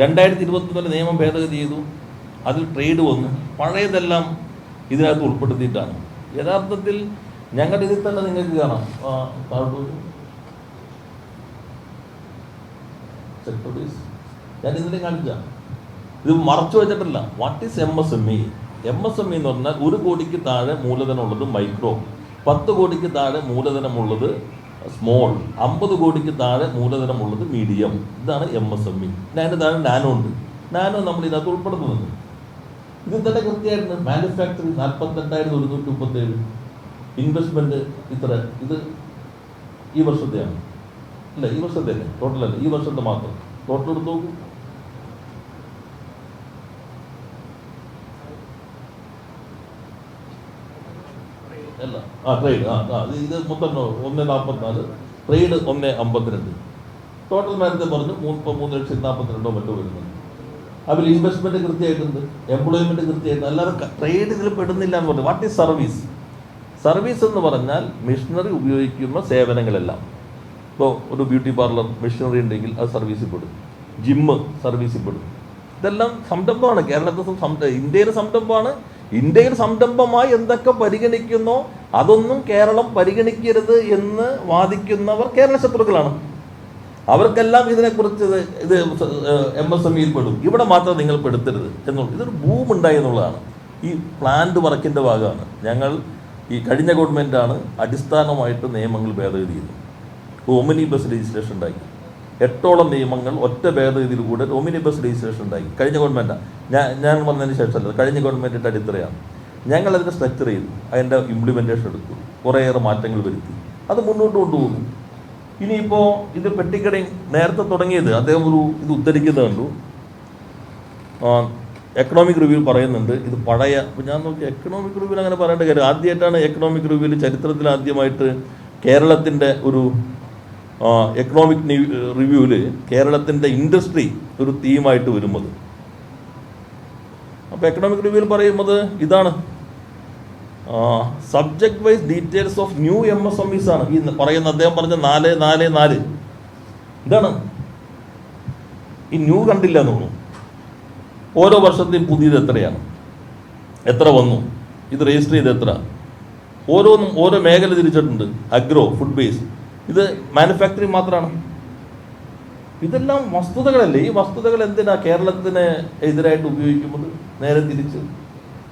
രണ്ടായിരത്തി ഇരുപത്തിനാല് നിയമം ഭേദഗതി ചെയ്തു. അതിൽ ട്രേഡ് വന്നു. പഴയതെല്ലാം ഇതിനകത്ത് ഉൾപ്പെടുത്തിയിട്ടാണ്. യഥാർത്ഥത്തിൽ ഞങ്ങളുടെ ഇതിൽ തന്നെ നിങ്ങൾക്ക് കാണാം. ഞാൻ ഇതിനെ കാണിച്ച ഇത് മറച്ചു വെച്ചിട്ടില്ല. What is M S M E M S M E എന്ന് പറഞ്ഞാൽ ഒരു കോടിക്ക് താഴെ മൂലധനമുള്ളത് മൈക്രോ പത്ത് കോടിക്ക് താഴെ മൂലധനമുള്ളത് സ്മോൾ അമ്പത് കോടിക്ക് താഴെ മൂലധനമുള്ളത് മീഡിയം ഇതാണ് എം എസ് എം ഇ അതിന്റെ താഴെ നാനോ ഉണ്ട്. നാനോ നമ്മൾ ഇതിനകത്ത് ഉൾപ്പെടുത്തുന്നുണ്ട്. ഇത് തന്നെ കൃത്യമായിരുന്നു. മാനുഫാക്ചറിങ് നാൽപ്പത്തെട്ടായിരത്തി ഒരുന്നൂറ്റി മുപ്പത്തേഴ്. ഇൻവെസ്റ്റ്മെന്റ് ഇത്ര. ഇത് ഈ വർഷത്തെയാണ്. അല്ല ഈ വർഷത്തെ അല്ലേ? ടോട്ടൽ അല്ല. ഈ വർഷത്തെ മാത്രം. ടോട്ടൽ എടുത്ത് നോക്കൂ. അല്ല ആ ട്രേഡ് ആ ആ ഇത് മൊത്തം ഒന്ന് നാൽപ്പത്തിനാല് ട്രേഡ് ഒന്ന് അമ്പത്തിരണ്ട്. ടോട്ടൽ നേരത്തെ പറഞ്ഞു മൂന്ന് ഇപ്പോൾ മൂന്ന് ലക്ഷത്തി നാൽപ്പത്തിരണ്ടോ മറ്റോ വരുന്നുണ്ട്. അതിൽ ഇൻവെസ്റ്റ്മെന്റ് കൃത്യമായിട്ടുണ്ട് എംപ്ലോയ്മെന്റ് കൃത്യമായിട്ട് അല്ലാതെ ട്രേഡ് പെടുന്നില്ല എന്ന് പറഞ്ഞു. വാട്ട് ഈസ് സർവീസ് സർവീസ് എന്ന് പറഞ്ഞാൽ മിഷനറി ഉപയോഗിക്കുന്ന സേവനങ്ങളെല്ലാം. ഇപ്പോൾ ഒരു ബ്യൂട്ടി പാർലർ മിഷനറി ഉണ്ടെങ്കിൽ അത് സർവീസിൽ പെടും ജിമ്മ് സർവീസിൽ പെടും ഇതെല്ലാം സംരംഭമാണ്. കേരളത്തിൽ സം- ഇന്ത്യയിലെ സംരംഭമാണ്. ഇന്ത്യയിൽ സംരംഭമായി എന്തൊക്കെ പരിഗണിക്കുന്നോ അതൊന്നും കേരളം പരിഗണിക്കരുത് എന്ന് വാദിക്കുന്നവർ കേരള ശത്രുക്കളാണ്. അവർക്കെല്ലാം ഇതിനെക്കുറിച്ച് ഇത് എം എസ് എം ഇയിൽ പെടും. ഇവിടെ മാത്രം നിങ്ങൾ പെടുത്തരുത് എന്നുള്ളൂ. ഇതൊരു ബൂം ഉണ്ടായി എന്നുള്ളതാണ്. ഈ പ്ലാന്റ് വർക്കിന്റെ ഭാഗമാണ്. ഞങ്ങൾ ഈ കഴിഞ്ഞ ഗവൺമെന്റാണ് അടിസ്ഥാനമായിട്ട് നിയമങ്ങൾ ഭേദഗതി ചെയ്തത് ഒമിനി ബസ് രജിസ്ട്രേഷൻ ഉണ്ടാക്കി എട്ടോളം നിയമങ്ങൾ ഒറ്റ ഭേദഗതിയിൽ കൂടെ ഒമിനി ബസ് രജിസ്ട്രേഷൻ ഉണ്ടാക്കി കഴിഞ്ഞ ഗവൺമെന്റാണ് ഞാൻ ഞാൻ വന്നതിന് ശേഷമല്ല കഴിഞ്ഞ ഗവൺമെന്റിന്റെ അടിത്തറയാണ്. അതിനെ സ്ട്രക്ചർ ചെയ്തു അതിന്റെ ഇംപ്ലിമെന്റേഷൻ എടുത്തു. കുറേയേറെ മാറ്റങ്ങൾ വരുത്തി. അത് മുന്നോട്ട് കൊണ്ടുപോകുന്നു. ഇനിയിപ്പോൾ ഇത് പെട്ടിക്കടയും നേരത്തെ തുടങ്ങിയത് അദ്ദേഹം ഒരു ഇത് ഉദ്ധരിക്കുന്നത് കണ്ടു. എക്കണോമിക് റിവ്യൂ പറയുന്നുണ്ട് ഇത് പഴയ ഞാൻ നോക്കി എക്കണോമിക് റിവ്യൂവിൽ അങ്ങനെ പറയേണ്ട കാര്യം ആദ്യമായിട്ടാണ് എക്കണോമിക് റിവ്യൂവിൽ ചരിത്രത്തിൽ ആദ്യമായിട്ട് കേരളത്തിന്റെ ഒരു എക്കണോമിക് റിവ്യൂവിൽ കേരളത്തിന്റെ ഇൻഡസ്ട്രി ഒരു തീമായിട്ട് വരുന്നത്. അപ്പോൾ എക്കണോമിക് റിവ്യൂവിൽ പറയുന്നത് ഇതാണ്. Subject wise details of new M S M Es ആണ്. ഈ പറയുന്ന അദ്ദേഹം പറഞ്ഞ നാല് നാല് നാല്. ഇതാണ്. ഈ ന്യൂ കണ്ടില്ല എന്ന് തോന്നുന്നു. ഓരോ വർഷത്തെയും പുതിയത് എത്രയാണ്? എത്ര വന്നു? ഇത് രജിസ്റ്റർ ചെയ്ത് എത്ര? ഓരോന്നും ഓരോ മേഖല തിരിച്ചിട്ടുണ്ട്. അഗ്രോ ഫുഡ് ബേസ് ഇത് മാനുഫാക്ചറിങ് മാത്രമാണ് ഇതെല്ലാം വസ്തുതകളല്ലേ? ഈ വസ്തുതകൾ എന്തിനാ കേരളത്തിന് എതിരായിട്ട് ഉപയോഗിക്കുന്നത്? നേരെ തിരിച്ച്